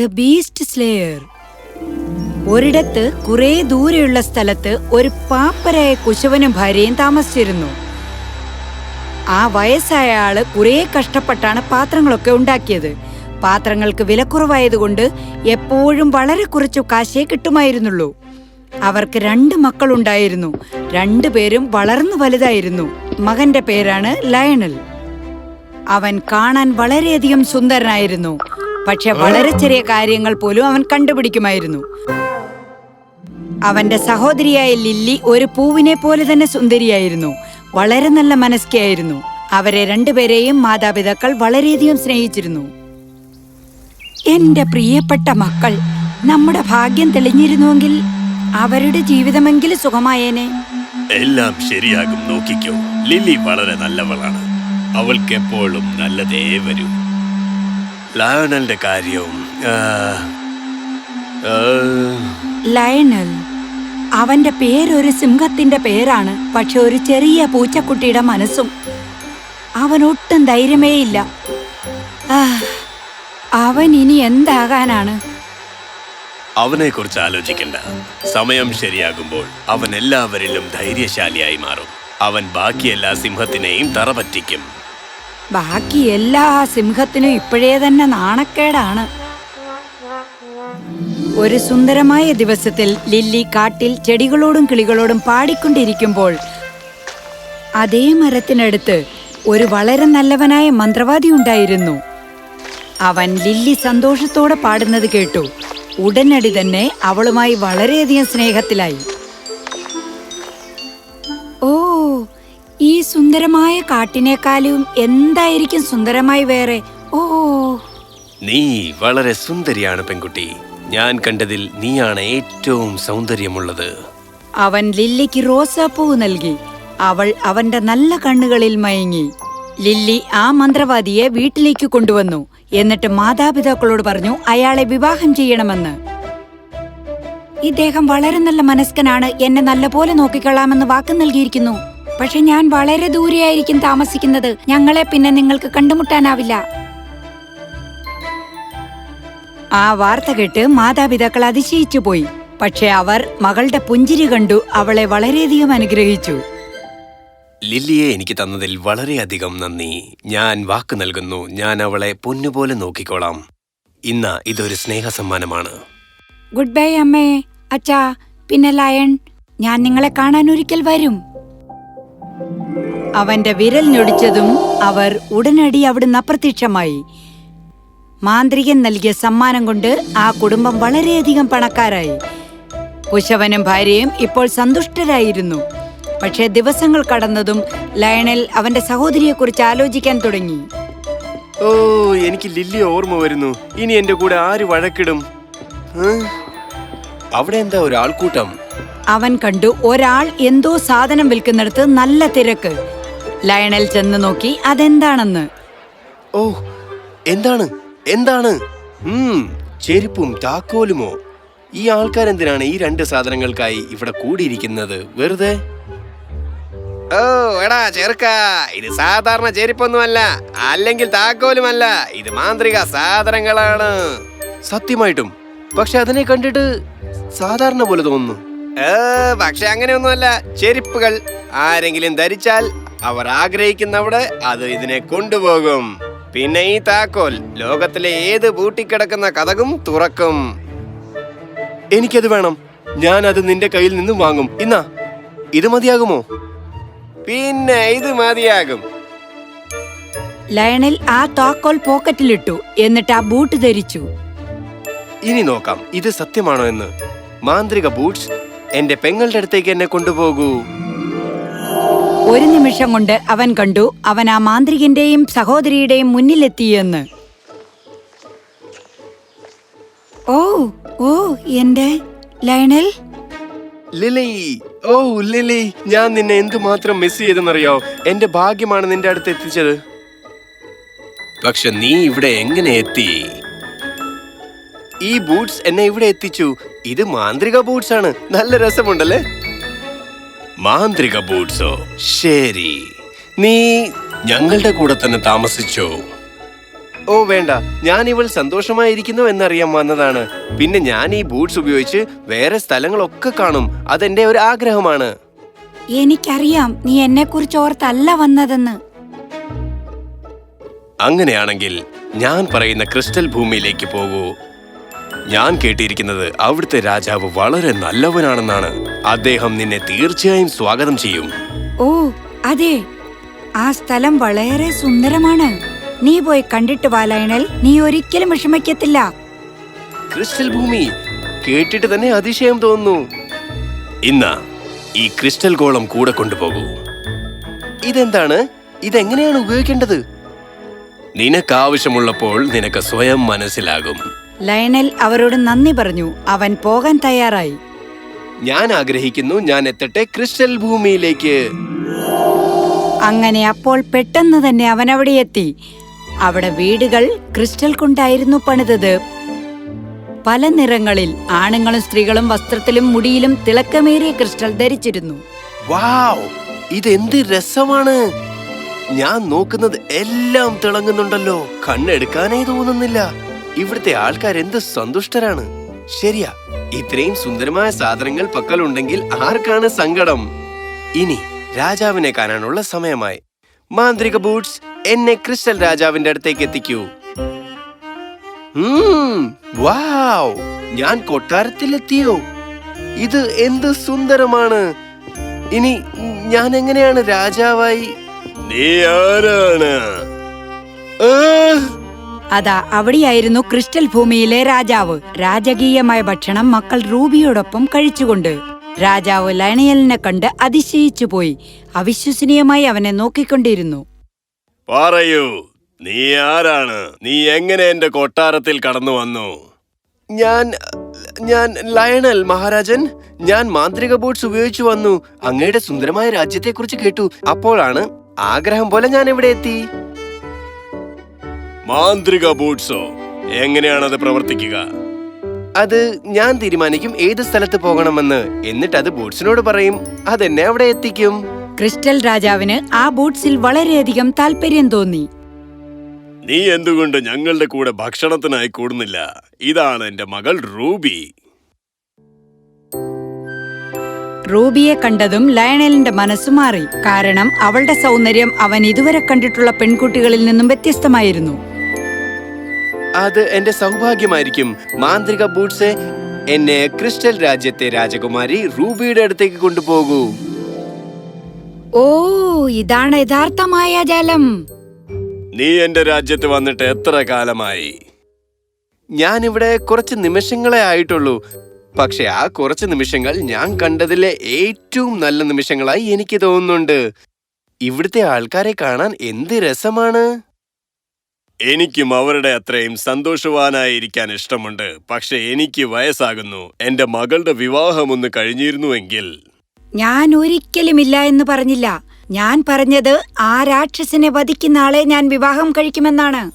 The beast slayer. ഒരിടത്ത് കുറെ ദൂരെയുള്ള സ്ഥലത്ത് ഒരു പാപ്പരായ കുശവനും ഭാര്യയും താമസിച്ചിരുന്നു. ആ വയസ്സായ ആൾ കുറെ കഷ്ടപ്പെട്ടാണ് പാത്രങ്ങളൊക്കെ ഉണ്ടാക്കിയത്. പാത്രങ്ങൾക്ക് വിലക്കുറവായതുകൊണ്ട് എപ്പോഴും വളരെ കുറച്ചു കാശേ കിട്ടുമായിരുന്നുള്ളൂ. അവർക്ക് രണ്ട് മക്കളുണ്ടായിരുന്നു. രണ്ടുപേരും വളർന്നു വലുതായിരുന്നു. മകന്റെ പേരാണ് ലയണൽ. അവൻ കാണാൻ വളരെയധികം സുന്ദരനായിരുന്നു. പക്ഷെ വളരെ ചെറിയ കാര്യങ്ങൾ പോലും അവൻ കണ്ടുപിടിക്കുമായിരുന്നു. അവന്റെ സഹോദരിയായ ലില്ലി ഒരു പൂവിനെ പോലെ തന്നെ സുന്ദരിയായിരുന്നു. വളരെ നല്ല മനസ്കയായിരുന്നു. അവരെ രണ്ടുപേരെയും മാതാപിതാക്കൾ വളരെയധികം സ്നേഹിച്ചിരുന്നു. എന്റെ പ്രിയപ്പെട്ട മക്കൾ നമ്മുടെ ഭാഗ്യം തെളിഞ്ഞിരുന്നുവെങ്കിൽ അവരുടെ ജീവിതമെങ്കിലും സുഖമായേനെ. എല്ലാം ശരിയാകും നോക്കിക്കോ. ലില്ലി വളരെ നല്ലവളാണ്. അവൾക്ക് എപ്പോഴും നല്ലതേ വരൂ. ലയണലിന്റെ കാര്യവും ലയണൽ അവന്റെ പേരൊരു സിംഹത്തിന്റെ പേരാണ് പക്ഷെ ഒരു ചെറിയ പൂച്ചക്കുട്ടിയുടെ മനസ്സും അവൻ ഒട്ടും ധൈര്യമേ ഇല്ല. അവൻ ഇനി എന്താകാനാണ്? അവനെ കുറിച്ച് ആലോചിക്കണ്ട. സമയം ശരിയാകുമ്പോൾ അവൻ എല്ലാവരിലും ധൈര്യശാലിയായി മാറും. അവൻ ബാക്കിയെല്ലാ സിംഹത്തിനെയും തറപറ്റിക്കും. ബാക്കി എല്ലാ സിംഹത്തിനും ഇപ്പോഴേ തന്നെ നാണക്കേടാണ്. ഒരു സുന്ദരമായ ദിവസത്തിൽ ലില്ലി കാട്ടിൽ ചെടികളോടും കിളികളോടും പാടിക്കൊണ്ടിരിക്കുമ്പോൾ അതേ മരത്തിനടുത്ത് ഒരു വളരെ നല്ലവനായ മന്ത്രവാദി ഉണ്ടായിരുന്നു. അവൻ ലില്ലി സന്തോഷത്തോടെ പാടുന്നത് കേട്ടു. ഉടനടി തന്നെ അവളുമായി വളരെയധികം സ്നേഹത്തിലായി. സുന്ദരമായ കാട്ടിനേക്കാളും എന്തായിരിക്കും സുന്ദരമായി വേറെ? ഓ. നീ വളരെ സുന്ദരിയാണ് പെൺകുട്ടി. ഞാൻ കണ്ടതിൽ നീയാണ് ഏറ്റവും സൗന്ദര്യമുള്ളത്. അവൻ ലില്ലിക്ക് റോസാപ്പൂവ് നൽകി. അവൾ അവന്റെ നല്ല കണ്ണുകളിൽ മയങ്ങി. ലില്ലി ആ മന്ത്രവാദിയെ വീട്ടിലേക്ക് കൊണ്ടുവന്നു. എന്നിട്ട് മാതാപിതാക്കളോട് പറഞ്ഞു അയാളെ വിവാഹം ചെയ്യണമെന്ന്. ഇദ്ദേഹം വളരെ നല്ല മനസ്കനാണ്. എന്നെ നല്ലപോലെ നോക്കിക്കൊള്ളാമെന്ന് വാക്ക് നൽകിയിരിക്കുന്നു. പക്ഷെ ഞാൻ വളരെ ദൂരെയായിരിക്കും താമസിക്കുന്നത്. ഞങ്ങളെ പിന്നെ നിങ്ങൾക്ക് കണ്ടുമുട്ടാനാവില്ല. ആ വാർത്ത കേട്ട് മാതാപിതാക്കൾ അതിശയിച്ചു പോയി. പക്ഷെ അവർ മകളുടെ പുഞ്ചിരി കണ്ടു അവളെ വളരെയധികം അനുഗ്രഹിച്ചു. ലില്ലിയെ എനിക്ക് തന്നതിൽ വളരെയധികം നന്ദി. ഞാൻ വാക്ക് നൽകുന്നു ഞാൻ അവളെ പൊന്നുപോലെ നോക്കിക്കോളാം. ഇന്ന് ഇതൊരു സ്നേഹ സമ്മാനമാണ് ഗുഡ് ബൈ അമ്മേ. അച്ഛാ പിന്നെ ലയൺ ഞാൻ നിങ്ങളെ കാണാൻ ഒരിക്കൽ വരും. അവന്റെ വിരൽ ഞൊടിച്ചതും അവർ ഉടനടി അവിടുന്ന് അപ്രത്യക്ഷമായി. മാന്ത്രികൻ നൽകിയ സമ്മാനം കൊണ്ട് ആ കുടുംബം വളരെയധികം പണക്കാരായി. കുശവനും ഭാര്യയും ഇപ്പോൾ സന്തുഷ്ടരായിരുന്നു. പക്ഷേ ദിവസങ്ങൾ കടന്നതും ലയണൽ അവന്റെ സഹോദരിയെക്കുറിച്ച് ആലോചിക്കാൻ തുടങ്ങി. ഓ എനിക്ക് ലില്ലി ഓർമ്മ വരുന്നു. ഇനി എന്റെ കൂടെ ആര് വഴക്കിടും? അവിടെ എന്താ ഒരു ആൾക്കൂട്ടം അവൻ കണ്ടു ഒരാൾ എന്തോ സാധനം വിൽക്കുന്നിടത്ത് നല്ല തിരക്ക്. ലയണൽ ചെന്ന് നോക്കി അതെന്താണെന്ന്. ഓ എന്താണ്? എന്താണ്? ചെരുപ്പും താക്കോലുമോ ഈ ആൾക്കാരെന്തിനാണ് ഈ രണ്ട് സാധനങ്ങൾക്കായി ഇവിടെ കൂടിയിരിക്കുന്നത്? വെറുതെ? ഓ എടാ ചെറുക്ക ഇത് സാധാരണ ചെരുപ്പൊന്നുമല്ല. അല്ലെങ്കിൽ താക്കോലുമല്ല. ഇത് മാന്ത്രിക സാധനങ്ങളാണ്. സത്യമായിട്ടും. പക്ഷെ അതിനെ കണ്ടിട്ട് സാധാരണ പോലെ തോന്നുന്നു. പക്ഷെ അങ്ങനെയൊന്നുമല്ല. ചെരുപ്പുകൾ ആരെങ്കിലും ധരിച്ചാൽ അവർ ആഗ്രഹിക്കുന്നവിടെ അത് ഇതിനെ കൊണ്ടുപോകും. പിന്നെ ഈ താക്കോൽ ലോകത്തിലെ ഏത് പൂട്ടിക്കിടക്കുന്ന കഥകും തുറക്കും. എനിക്കത് വേണം. ഞാൻ അത് നിന്റെ കയ്യിൽ നിന്നും വാങ്ങും. ഇന്നാ ഇത് മതിയാകുമോ? പിന്നെ ഇത് മതിയാകും. ലയണൽ ആ താക്കോൽ പോക്കറ്റിലിട്ടു. എന്നിട്ട് ആ ബൂട്ട് ധരിച്ചു. ഇനി നോക്കാം ഇത് സത്യമാണോ എന്ന്. മാന്ത്രിക ബൂട്ട്സ് എന്റെ പെങ്ങളുടെ അടുത്തേക്ക് എന്നെ കൊണ്ടുപോകൂ. ഒരു നിമിഷം കൊണ്ട് അവൻ കണ്ടു അവൻ ആ മാന്ത്രികന്റെയും സഹോദരിയുടെയും മുന്നിലെത്തിയെന്ന്. ഓ ഓ എന്റെ ലയണൽ? ലിലി ഓ ലിലി ഞാൻ നിന്നെ എന്തുമാത്രം മിസ് ചെയ്തെന്നറിയോ? എന്റെ ഭാഗ്യമാണ് നിന്റെ അടുത്ത് എത്തിച്ചത്. പക്ഷെ നീ ഇവിടെ എങ്ങനെ എത്തി? ഈ ബൂട്ട്സ് എന്നെ ഇവിടെ എത്തിച്ചു. ഇത് മാന്ത്രിക ബൂട്ട്സ് ആണ്. നല്ല രസമുണ്ടല്ലേ? മാന്ത്രിക ബൂട്ട്സോ? ശരി. നീ ഞങ്ങളുടെ കൂടെ തന്നെ താമസിച്ചോ? ഓ വേണ്ട. ഞാൻ ഇവൾ സന്തോഷമായിരിക്കുന്നു എന്നറിയാൻ വന്നതാണ്. പിന്നെ ഞാൻ ഈ ബൂട്ട്സ് ഉപയോഗിച്ച് വേറെ സ്ഥലങ്ങളൊക്കെ കാണും. അതെന്റെ ഒരു ആഗ്രഹമാണ്. എനിക്കറിയാം നീ എന്നെ കുറിച്ച് ഓർത്തല്ല വന്നതെന്ന്. അങ്ങനെയാണെങ്കിൽ ഞാൻ പറയുന്ന ക്രിസ്റ്റൽ ഭൂമിയിലേക്ക് പോകൂ. ഞാൻ കേട്ടിരിക്കുന്നത് അവിടുത്തെ രാജാവ് വളരെ നല്ലവനാണെന്നാണ്. അദ്ദേഹം നിന്നെ തീർച്ചയായും സ്വാഗതം ചെയ്യും. ഓ അതെ. ആ സ്ഥലം വളരെ സുന്ദരമാണ്. നീ പോയി കണ്ടിട്ട് വാ ലയണൽ. നീ ഒരിക്കലും വിഷമിക്കത്തില്ല. ക്രിസ്റ്റൽ ഭൂമി കേട്ടിട്ട് തന്നെ അതിശയം തോന്നുന്നു. ഇന്ന് ഈ ക്രിസ്റ്റൽ ഗോളം കൂടെ കൊണ്ടുപോകൂ. ഇതെന്താണ്? ഇതെങ്ങനെയാണ് ഉപയോഗിക്കേണ്ടത്? നിനക്കാവശ്യമുള്ളപ്പോൾ നിനക്ക് സ്വയം മനസ്സിലാകും. ലയണൽ അവരോട് നന്ദി പറഞ്ഞു. അവൻ പോകാൻ തയ്യാറായി. ഞാൻ ആഗ്രഹിക്കുന്നു ഞാൻ എത്തട്ടെ ക്രിസ്റ്റൽ ഭൂമിയിലേക്ക്. അങ്ങനെ അപ്പോൾ പെട്ടെന്ന് തന്നെ അവൻ അവിടെ എത്തി. അവിടെ വീടുകൾ ക്രിസ്റ്റൽ കൊണ്ടായിരുന്നു പണിതത്. പല നിറങ്ങളിൽ ആണുങ്ങളും സ്ത്രീകളും വസ്ത്രത്തിലും മുടിയിലും തിളക്കമേറിയ ക്രിസ്റ്റൽ ധരിച്ചിരുന്നു. വാവ്! ഇതെന്ത് രസമാണ്! ഞാൻ നോക്കുന്നത് എല്ലാം തിളങ്ങുന്നുണ്ടല്ലോ. കണ്ണെടുക്കാനേ തോന്നുന്നില്ല. ഇവിടുത്തെ ആൾക്കാർ എന്ത് സന്തുഷ്ടരാണ്. ശരിയാ ഇത്രയും സുന്ദരമായ സാധനങ്ങൾ പക്കലുണ്ടെങ്കിൽ ആർക്കാണ് സങ്കടം? ഇനി രാജാവിനെ കാണാനുള്ള സമയമായി. മാന്ത്രിക ബൂട്ട്സ് എന്നെ ക്രിസ്റ്റൽ രാജാവിന്റെ അടുത്തേക്ക് എത്തിക്കൂ. വാവ് ഞാൻ കൊട്ടാരത്തിലെത്തിയോ? ഇത് എന്ത് സുന്ദരമാണ്. ഇനി ഞാൻ എങ്ങനെയാണ് രാജാവായി? നീ ആരാണ്? അതാ അവിടെയായിരുന്നു ക്രിസ്റ്റൽ ഭൂമിയിലെ രാജാവ്. രാജകീയമായ ഭക്ഷണം മക്കൾ റൂബിയോടൊപ്പം കഴിച്ചുകൊണ്ട്. രാജാവ് ലയണയലിനെ കണ്ട് അതിശയിച്ചു പോയി. അവിശ്വസനീയമായി അവനെ നോക്കിക്കൊണ്ടിരുന്നു. പറയൂ നീ ആരാണ്? നീ എങ്ങനെ എന്റെ കൊട്ടാരത്തിൽ കടന്നു വന്നു? ഞാൻ ഞാൻ ലയണൽ മഹാരാജൻ. ഞാൻ മാന്ത്രിക ബോട്ട്സ് ഉപയോഗിച്ചു വന്നു. അങ്ങയുടെ സുന്ദരമായ രാജ്യത്തെക്കുറിച്ച് കേട്ടു. അപ്പോഴാണ് ആഗ്രഹം പോലെ ഞാൻ ഇവിടെ എത്തി. മാന്ത്രിക ബൂട്ട്സോ? എങ്ങനെയാണ് അത് പ്രവർത്തിക്കുക? അത് ഞാൻ തീരുമാനിക്കും ഏത് സ്ഥലത്ത് പോകണമെന്ന്. എന്നിട്ട് അത് ബൂട്ട്സിനോട് പറയും. അതെന്നെ അവിടെ എത്തിക്കും. ക്രിസ്റ്റൽ രാജാവിന് ആ ബൂട്ട്സിൽ വളരെയധികം താല്പര്യം തോന്നി. നീ എന്തുകൊണ്ട് ഞങ്ങളുടെ കൂടെ ഭക്ഷണത്തിനായി കൂടുന്നില്ല? ഇതാണ് എന്റെ മകൾ റൂബി. റൂബിയെ കണ്ടതും ലയണലിന്റെ മനസ്സ് മാറി. കാരണം അവളുടെ സൗന്ദര്യം അവൻ ഇതുവരെ കണ്ടിട്ടുള്ള പെൺകുട്ടികളിൽ നിന്നും വ്യത്യസ്തമായിരുന്നു. അത് എന്റെ സൗഭാഗ്യമായിരിക്കും. മാന്ത്രിക ബൂട്ട്സ് എന്നെ ക്രിസ്റ്റൽ രാജ്യത്തെ രാജകുമാരി റൂബിയുടെ അടുത്തേക്ക് കൊണ്ടുപോകൂ. ഓ ഇതാണ് യഥാർത്ഥമായ ജലം. നീ എന്റെ രാജ്യത്ത് വന്നിട്ട് എത്ര കാലമായി? ഞാൻ ഇവിടെ കുറച്ച് നിമിഷങ്ങളെ ആയിട്ടുള്ളൂ. പക്ഷെ ആ കുറച്ച് നിമിഷങ്ങൾ ഞാൻ കണ്ടതിലെ ഏറ്റവും നല്ല നിമിഷങ്ങളായി എനിക്ക് തോന്നുന്നുണ്ട്. ഇവിടുത്തെ ആൾക്കാരെ കാണാൻ എന്ത് രസമാണ്? എനിക്കും അവരുടെ അത്രയും സന്തോഷവാനായിരിക്കാൻ ഇഷ്ടമുണ്ട്. പക്ഷെ എനിക്ക് വയസ്സാകുന്നു. എന്റെ മകളുടെ വിവാഹം ഒന്ന് കഴിഞ്ഞിരുന്നുവെങ്കിൽ. ഞാൻ ഒരിക്കലും ഇല്ല എന്ന് പറഞ്ഞില്ല. ഞാൻ പറഞ്ഞത് ആ രാക്ഷസനെ വധിക്കുന്ന ആളെ ഞാൻ വിവാഹം കഴിക്കുമെന്നാണ്.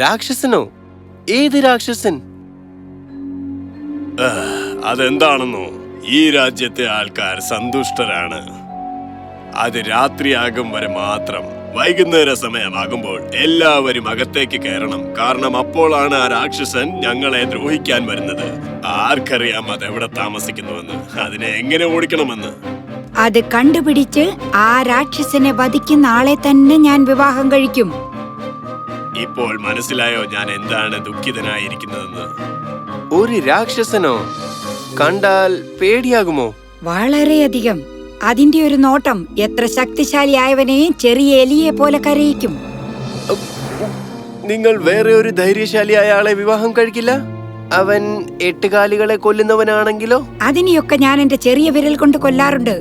രാക്ഷസനോ? ഏത് രാക്ഷസൻ? അതെന്താണെന്നോ. ഈ രാജ്യത്തെ ആൾക്കാർ സന്തുഷ്ടരാണ്. അത് രാത്രിയാകും വരെ മാത്രം. വൈകുന്നേര സമയമാകുമ്പോൾ എല്ലാവരും അകത്തേക്ക് കയറണം. കാരണം അപ്പോഴാണ് ആ രാക്ഷസൻ ഞങ്ങളെ ദ്രോഹിക്കാൻ വരുന്നത്. ആർക്കറിയാം അത് എവിടെ താമസിക്കുന്നുവെന്ന്. അതിനെ എങ്ങനെ ഓടിക്കണമെന്ന്? അത് കണ്ടുപിടിച്ച് ആ രാക്ഷസനെ വധിക്കുന്ന ആളെ തന്നെ ഞാൻ വിവാഹം കഴിക്കും. ഇപ്പോൾ മനസ്സിലായോ ഞാൻ എന്താണ് ദുഃഖിതനായിരിക്കുന്നതെന്ന്? ഒരു രാക്ഷസനോ കണ്ടാൽ പേടിയാകുമോ? വളരെയധികം. അതിന്റെ ഒരു നോട്ടം എത്ര ശക്തിശാലിയായവനെയും ചെറിയ എലിയെ പോലെ കരയിക്കും. നിങ്ങൾ വേറെ ഒരു ധൈര്യശാലിയായ ആളെ വിവാഹം കഴിക്കില്ല? അവൻ എട്ടുകാലികളെ കൊല്ലുന്നവനാണെങ്കിലോ? അതിനെയൊക്കെ ഞാൻ എന്റെ ചെറിയ വിരൽ കൊണ്ട് കൊല്ലാറുണ്ട്.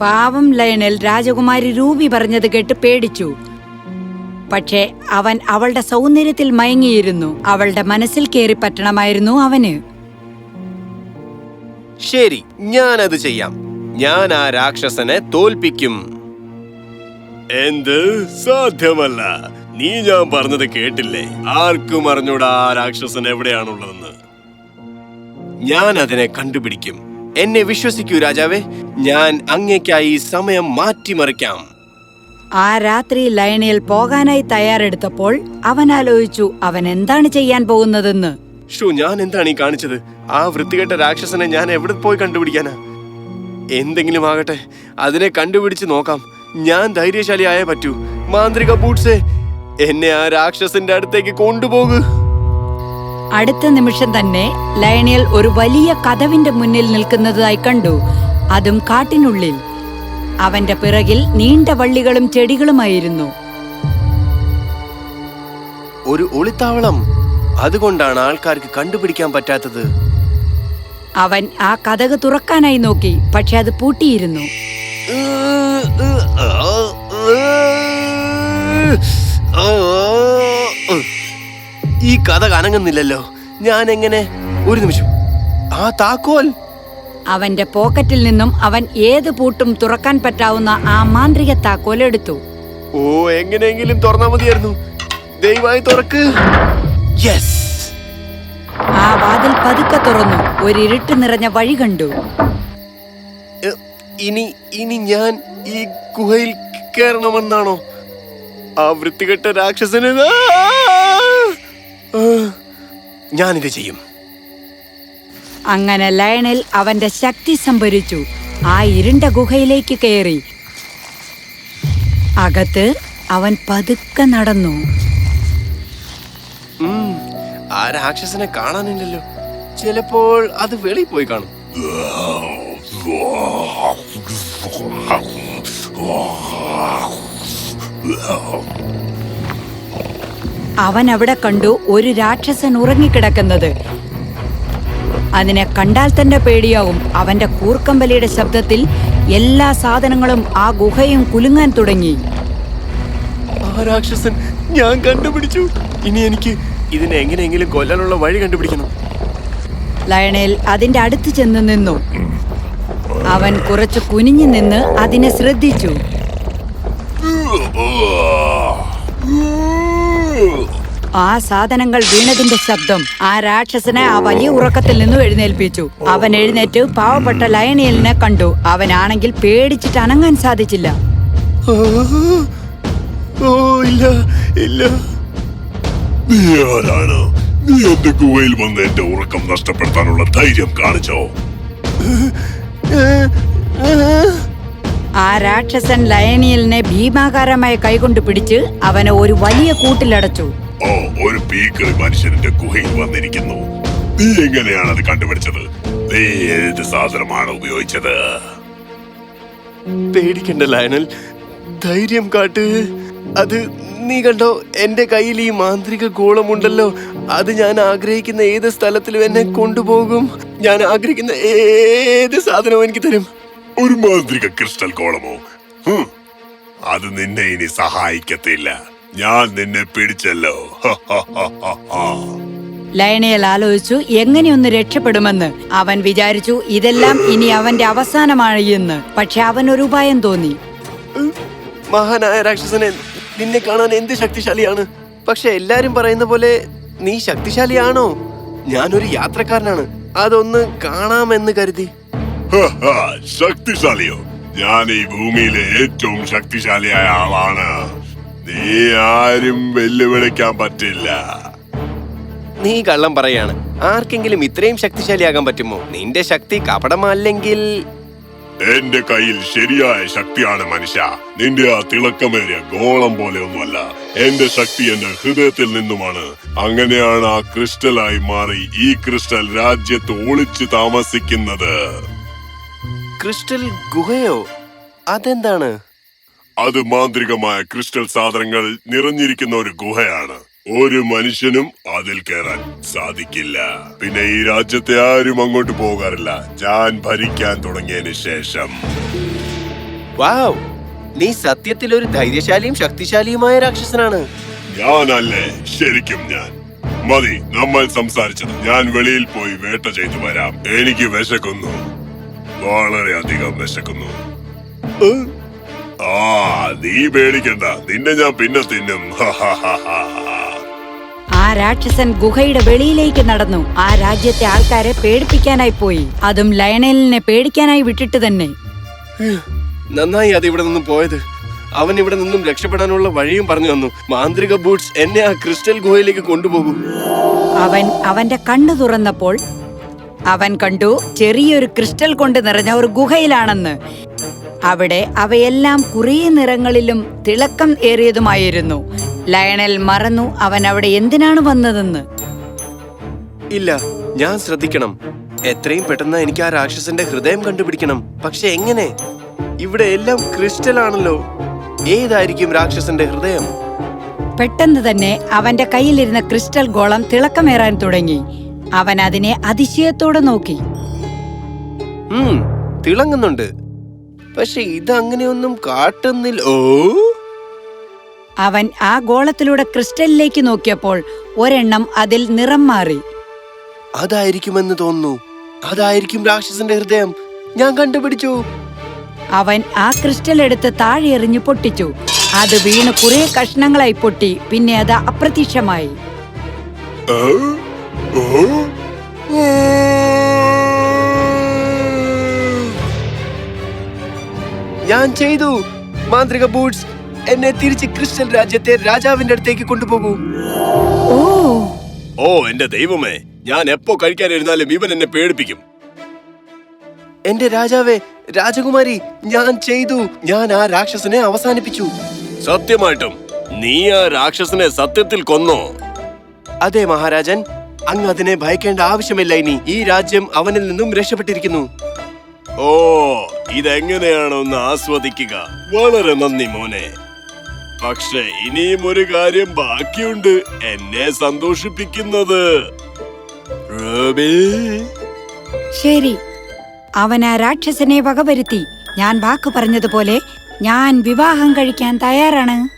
പാവം ലയണൽ രാജകുമാരി രൂപി പറഞ്ഞത് കേട്ട് പേടിച്ചു. പക്ഷേ അവൻ അവളുടെ സൗന്ദര്യത്തിൽ മയങ്ങിയിരുന്നു. അവളുടെ മനസ്സിൽ കയറി പറ്റണമായിരുന്നു അവന്. ശരി ഞാൻ അത് ചെയ്യാം. ഞാൻ ആ രാക്ഷസനെ തോൽപ്പിക്കും. എന്ത്? സാധ്യമല്ല. നീ ഞാൻ പറഞ്ഞത് കേട്ടില്ലേ? ആർക്കും അറിഞ്ഞൂടാ ആ രാക്ഷസൻ എവിടെയാണുള്ളതെന്ന്. ഞാൻ അതിനെ കണ്ടുപിടിക്കും. എന്നെ വിശ്വസിക്കൂ രാജാവേ ഞാൻ അങ്ങേക്കായി സമയം മാറ്റിമറിക്കാം. ആ രാത്രി ലൈനിൽ പോകാനായി തയ്യാറെടുത്തപ്പോൾ അവൻ ആലോചിച്ചു അവൻ എന്താണ് ചെയ്യാൻ പോകുന്നതെന്ന്. ഷോ ഞാൻ എന്താണ് ഈ കാണിച്ചത്? ആ വൃത്തികെട്ട രാക്ഷസനെ ഞാൻ എവിടെ പോയി കണ്ടുപിടിക്കാനാ? എന്തെങ്കിലും ആകട്ടെ അതിനെ കണ്ടുപിടിച്ച് നോക്കാം. ഞാൻ ധൈര്യശാലിയായേ പറ്റൂ. മാന്ത്രിക ബൂട്ട്സേ എന്നെ ആ രാക്ഷസന്റെ അടുത്തേക്ക് കൊണ്ടുപോകൂ. അടുത്ത നിമിഷം തന്നെ ലയണിയൽ ഒരു വലിയ കഥവിന്റെ മുന്നിൽ നിൽക്കുന്നതായി കണ്ടു. അതും കാട്ടിനുള്ളിൽ. അവന്റെ പിറകിൽ നീണ്ട വള്ളികളും ചെടികളുമായിരുന്നു. ഒരു ഒളിത്താവളം. അതുകൊണ്ടാണ് ആൾക്കാർക്ക് കണ്ടുപിടിക്കാൻ പറ്റാത്തത്. അവൻ ആ കഥക് തുറക്കാനായി നോക്കി പക്ഷെ അത് പൂട്ടിയിരുന്നു. ഈ കഥ കനങ്ങുന്നില്ലല്ലോ. ഞാൻ എങ്ങനെ ഒരു നിമിഷം. ആ താക്കോൽ. അവന്റെ പോക്കറ്റിൽ നിന്നും അവൻ ഏത് പൂട്ടും തുറക്കാൻ പറ്റാവുന്ന ആ മാന്ത്രിക താക്കോൽ എടുത്തു ഓ എങ്ങനെയെങ്കിലും തുറന്നാ മതിയായിരുന്നു. ദയവായി തുറക്ക്. യെസ് ആ വാതിൽ പതുക്കെ തുറന്നു. ഒരു ഇരുട്ട് നിറഞ്ഞ വഴി കണ്ടു. ഇനി ഇനി ഞാൻ ഈ ഗുഹയിൽ കയറണമെന്നാണോ ആ വൃത്തികെട്ട രാക്ഷസന്! ഞാനിത് ചെയ്യും. അങ്ങനെ ലയണിൽ അവന്റെ ശക്തി സംഭരിച്ചു. ആ ഇരുണ്ട ഗുഹയിലേക്ക് കയറി അകത്ത് അവൻ പതുക്കെ നടന്നു. ആ രാക്ഷസനെ കാണാനില്ലല്ലോ. ചിലപ്പോൾ അത് വെളി പോയി കാണും. അവൻ അവിടെ കണ്ടു ഒരു രാക്ഷസൻ ഉറങ്ങിക്കിടക്കുന്നത്. അതിനെ കണ്ടാൽ തന്നെ പേടിയാവും. അവന്റെ കൂർക്കമ്പലിയുടെ ശബ്ദത്തിൽ എല്ലാ സാധനങ്ങളും ആ ഗുഹയും കുലുങ്ങാൻ തുടങ്ങി. ആ രാക്ഷസൻ ഞാൻ കണ്ടുപിടിച്ചു. ഇനി എനിക്ക് ഇതിനെ എങ്ങനെയെങ്കിലും കൊല്ലാനുള്ള വഴി കണ്ടുപിടിക്കണം ലയണേൽ അതിന്റെ അടുത്ത് ചെന്ന് നിന്നു. അവൻ കുറച്ച് കുനിഞ്ഞു നിന്ന് അതിനെ ശ്രദ്ധിച്ചു. ആ സാധനങ്ങൾ വീണതിന്റെ ശബ്ദം ആ രാക്ഷസനെ ആ വലിയ ഉറക്കത്തിൽ നിന്നും എഴുന്നേൽപ്പിച്ചു. അവൻ എഴുന്നേറ്റ് പാവപ്പെട്ട ലയണിയലിനെ കണ്ടു. അവനാണെങ്കിൽ പേടിച്ചിട്ട് അനങ്ങാൻ സാധിച്ചില്ല. ഇല്ല ഇല്ല. നീ ആരാണ് നീ എന്റെ ഗുഹയിൽ വന്ന് എന്റെ ഉറക്കം നഷ്ടപ്പെടുത്താനുള്ള ധൈര്യം കാണിച്ചോ? ആ രാക്ഷസൻ ലയണിയലിനെ ഭീമാകാരമായ കൈകൊണ്ട് പിടിച്ച് അവനെ ഒരു വലിയ കൂട്ടിലടച്ചു. ഓ ഒരു ഭീകര മനുഷ്യന്റെ ഗുഹയിൽ വന്നിരിക്കുന്നു. നീ എങ്ങനെയാണ് അത് കണ്ടുപിടിച്ചത്? നീ ഏത് സാധനമാണ് ഉപയോഗിച്ചത്? പേടിക്കണ്ട ലയണൽ ധൈര്യം കാട്ട്. അത് നീ കണ്ടോ? എന്റെ കയ്യിൽ ഈ മാന്ത്രിക ഗോളമുണ്ടല്ലോ. അത് ഞാൻ ആഗ്രഹിക്കുന്ന ഏത് സ്ഥലത്തിലും എന്നെ കൊണ്ടുപോകും. ഞാൻ ആഗ്രഹിക്കുന്ന ഏത് സാധനവും എനിക്ക് തരും. ഒരു മാന്ത്രിക ക്രിസ്റ്റൽ ഗോളമോ? അത് നിന്നെ ഇനി സഹായിക്കത്തില്ല. ഞാൻ നിന്നെ പിടിച്ചല്ലോ. ലയണയൽ ആലോചിച്ചു എങ്ങനെയൊന്ന് രക്ഷപ്പെടുമെന്ന്. അവൻ വിചാരിച്ചു ഇതെല്ലാം ഇനി അവന്റെ അവസാനമാണ് എന്ന്. പക്ഷെ അവൻ ഒരു ഉപായം തോന്നി. മഹാനായ രാക്ഷസനെ നിന്നെ കാണാൻ എന്ത് ശക്തിശാലിയാണ്? പക്ഷെ എല്ലാരും പറയുന്ന പോലെ നീ ശക്തിശാലിയാണോ? ഞാനൊരു യാത്രക്കാരനാണ്. അതൊന്ന് കാണാമെന്ന് കരുതി. ശക്തിശാലിയോ? ഞാൻ ഈ ഭൂമിയിലെ ഏറ്റവും ശക്തിശാലിയായ ആളാണ്. നീ ആരും വെല്ലുവിളിക്കാൻ പറ്റില്ല. നീ കള്ളം പറയാണ്. ആർക്കെങ്കിലും ഇത്രയും ശക്തിശാലിയാകാൻ പറ്റുമോ? നിന്റെ ശക്തി കപടമല്ലെങ്കിൽ എന്റെ കയ്യിൽ ശരിയായ ശക്തിയാണ് മനുഷ്യ. നിന്റെ ആ തിളക്കമേറിയ ഗോളം പോലെ ഒന്നുമല്ല. എന്റെ ശക്തി എന്റെ ഹൃദയത്തിൽ നിന്നുമാണ്. അങ്ങനെയാണ് ആ ക്രിസ്റ്റലായി മാറി ഈ ക്രിസ്റ്റൽ രാജ്യത്ത് ഒളിച്ചു താമസിക്കുന്നത്. ക്രിസ്റ്റൽ ഗുഹയോ? അതെന്താണ്? അത് മാന്ത്രികമായ ക്രിസ്റ്റൽ സാധനങ്ങൾ നിറഞ്ഞിരിക്കുന്ന ഒരു ഗുഹയാണ്. ഒരു മനുഷ്യനും അതിൽ കയറാൻ സാധിക്കില്ല. പിന്നെ ഈ രാജ്യത്തെ ആരും അങ്ങോട്ട് പോകാറില്ല. ഞാൻ ഭരിക്കാൻ തുടങ്ങിയതിന് ശേഷം. വാവ്. നീ സത്യത്തിൽ ഒരു ധൈര്യശാലിയും ശക്തിശാലിയുമായ രാക്ഷസനാണ്. ഞാനല്ലേ ശരിക്കും ഞാൻ. മതി നമ്മൾ സംസാരിച്ചത്. ഞാൻ വെളിയിൽ പോയി വേട്ട ചെയ്തു വരാം. എനിക്ക് വിശക്കുന്നു. വളരെയധികം വിശക്കുന്നു? ആ നീ പേടിക്കണ്ട. നിന്നെ ഞാൻ പിന്നെ തിന്നും. ഹാ ഹ, ഹ. ആ രാക്ഷസൻ ഗുഹയുടെ വെളിയിലേക്ക് നടന്നു. ആ രാജ്യത്തെ ആൾക്കാരെ പേടിപ്പിക്കാനായി പോയി. അതും ലയണലിനെ പേടിക്കാനായി വിട്ടിട്ട് തന്നെ. നന്നായി അത് ഇവിടെ നിന്നും പോയത്. അവൻ ഇവിടെ നിന്നും രക്ഷപ്പെടാനുള്ള വഴിയും പറഞ്ഞു തന്നു. മാന്ത്രിക ബൂട്ട്സ് എന്നെ ആ ക്രിസ്റ്റൽ ഗുഹയിലേക്ക് കൊണ്ടുപോകും. അവൻ അവന്റെ കണ്ണു തുറന്നപ്പോൾ അവൻ കണ്ടു ചെറിയൊരു ക്രിസ്റ്റൽ കൊണ്ട് നിറഞ്ഞ ഒരു ഗുഹയിലാണെന്ന്. അവിടെ അവയെല്ലാം കുറേ നിറങ്ങളിലും തിളക്കം ഏറിയതുമായിരുന്നു. ലയണൽ മറന്നു അവൻ അവിടെ എന്തിനാണ് വന്നതെന്ന്? ഇല്ല ഞാൻ ശ്രദ്ധിക്കണം. എത്രയും പെട്ടെന്ന് എനിക്ക് ആ രാക്ഷസന്റെ ഹൃദയം കണ്ടുപിടിക്കണം. പക്ഷെ എങ്ങനെ? ഇവിടെ എല്ലാം ക്രിസ്റ്റൽ ആണല്ലോ ഏതായിരിക്കും രാക്ഷസന്റെ ഹൃദയം? പെട്ടെന്ന് തന്നെ അവന്റെ കയ്യിലിരുന്ന ക്രിസ്റ്റൽ ഗോളം തിളക്കമേറാൻ തുടങ്ങി. അവൻ അതിനെ അതിശയത്തോടെ നോക്കി. തിളങ്ങുന്നുണ്ട്. പക്ഷെ ഇത് അങ്ങനെയൊന്നും കാട്ടുന്നില്ല. ഓ! അവൻ ആ ഗോളത്തിലൂടെ ക്രിസ്റ്റലിലേക്ക് നോക്കിയപ്പോൾ ഒരെണ്ണം അതിൽ നിറം മാറി. അതായിരിക്കുമെന്ന് തോന്നുന്നു. അതായിരിക്കും രാക്ഷസന്റെ ഹൃദയം. ഞാൻ കണ്ടുപിടിച്ചു. അവൻ ആ ക്രിസ്റ്റൽ എടുത്ത് താഴെ എറിഞ്ഞു പൊട്ടിച്ചു. അത് വീണ് കുറെ കഷ്ണങ്ങളായി പൊട്ടി. പിന്നെ അത് അപ്രത്യക്ഷമായി? ഞാൻ ചെയ്തു. മാന്ത്രിക ബൂട്ട്സ് എന്നെ തിരിച്ച് ക്രിസ്റ്റൽ രാജ്യത്തെ രാജാവിന്റെ അടുത്തേക്ക് കൊണ്ടുപോകൂ. ഓ. ഓ എന്റെ ദൈവമേ ഞാൻ എപ്പോ കഴിക്കാനിരുന്നാലും ഇവൻ എന്നെ പേടിപ്പിക്കും. എന്റെ രാജാവേ രാജകുമാരി ഞാൻ ചെയ്തു. ഞാൻ ആ രാക്ഷസനെ അവസാനിപ്പിച്ചു. സത്യമായിട്ടും നീ ആ രാക്ഷസനെ സത്യത്തിൽ കൊന്നോ? അതെ മഹാരാജൻ. അങ്ങ് അതിനെ ഭയക്കേണ്ട ആവശ്യമില്ല ഇനി. ഈ രാജ്യം അവനിൽ നിന്നും രക്ഷപ്പെട്ടിരിക്കുന്നു. ഓ ഇതെങ്ങനെയാണോ ആസ്വദിക്കുക. വളരെ നന്ദി മോനെ. പക്ഷെ ഇനിയും ഒരു കാര്യം ബാക്കിയുണ്ട്. എന്നെ സന്തോഷിപ്പിക്കുന്നത്. റൂബി. ശരി. അവൻ ആ രാക്ഷസനെ വകവരുത്തി. ഞാൻ വാക്ക് പറഞ്ഞതുപോലെ ഞാൻ വിവാഹം കഴിക്കാൻ തയ്യാറാണ്.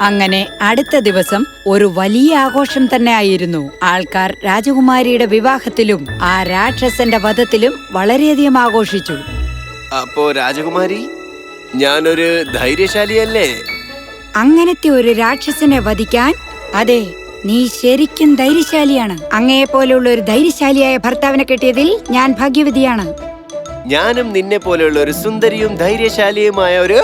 അങ്ങനെ അടുത്ത ദിവസം ഒരു വലിയ ആഘോഷം തന്നെ ആയിരുന്നു ആൾക്കാർ രാജകുമാരിയുടെ വിവാഹത്തിലും ആ രാക്ഷസന്റെ വധത്തിലും വളരെയധികം ആഘോഷിച്ചു. അപ്പോ രാജകുമാരി? ഞാനൊരു ധൈര്യശാലിയല്ലേ അങ്ങനത്തെ ഒരു രാക്ഷസനെ വധിക്കാൻ അതെ നീ ശരിക്കും ധൈര്യശാലിയാണ് അങ്ങയെ പോലെയുള്ള ഒരു ധൈര്യശാലിയായ ഭർത്താവിനെ കിട്ടിയതിൽ ഞാൻ ഭാഗ്യവതിയാണ് ഞാനും നിന്നെ പോലെയുള്ള ഒരു സുന്ദരിയും ധൈര്യശാലിയുമായ ഒരു!